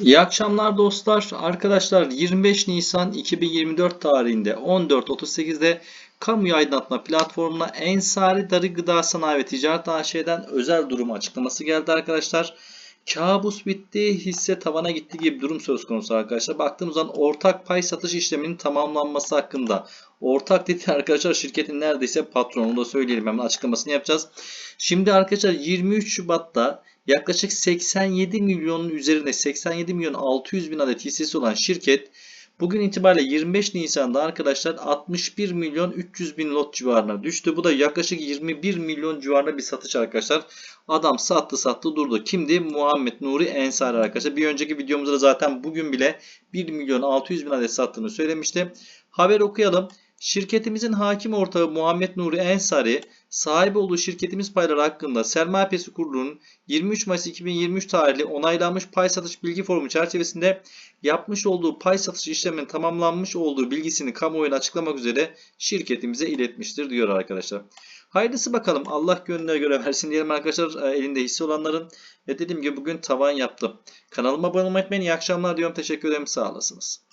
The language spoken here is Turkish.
İyi akşamlar dostlar. Arkadaşlar 25 Nisan 2024 tarihinde 14.38'de kamu aydınlatma platformuna Ensari Darı Gıda Sanayi ve Ticaret AŞ'den özel durum açıklaması geldi arkadaşlar. Kabus bitti, hisse tavana gitti gibi durum söz konusu arkadaşlar. Baktığımız zaman ortak pay satış işleminin tamamlanması hakkında. Ortak dedi arkadaşlar şirketin neredeyse patronu da söyleyelim hemen açıklamasını yapacağız. Şimdi arkadaşlar 23 Şubat'ta yaklaşık 87 milyonun üzerinde 87 milyon 600 bin adet hissesi olan şirket bugün itibariyle 25 Nisan'da arkadaşlar 61 milyon 300 bin lot civarına düştü. Bu da yaklaşık 21 milyon civarında bir satış arkadaşlar. Adam sattı sattı durdu. Kimdi? Muhammed Nuri Ensari arkadaşlar. Bir önceki videomuzda da zaten bugün bile 1 milyon 600 bin adet sattığını söylemişti. Haber okuyalım. Şirketimizin hakim ortağı Muhammed Nuri Ensari, sahip olduğu şirketimiz payları hakkında Sermaye Piyasası Kurulu'nun 23 Mayıs 2023 tarihli onaylanmış pay satış bilgi formu çerçevesinde yapmış olduğu pay satış işleminin tamamlanmış olduğu bilgisini kamuoyuna açıklamak üzere şirketimize iletmiştir diyor arkadaşlar. Hayırlısı bakalım Allah gönlüne göre versin diyelim arkadaşlar e, elinde hisse olanların. Ve dediğim gibi bugün tavan yaptım. Kanalıma abone olmayı unutmayın. İyi akşamlar diyorum. Teşekkür ederim. Sağ olasınız.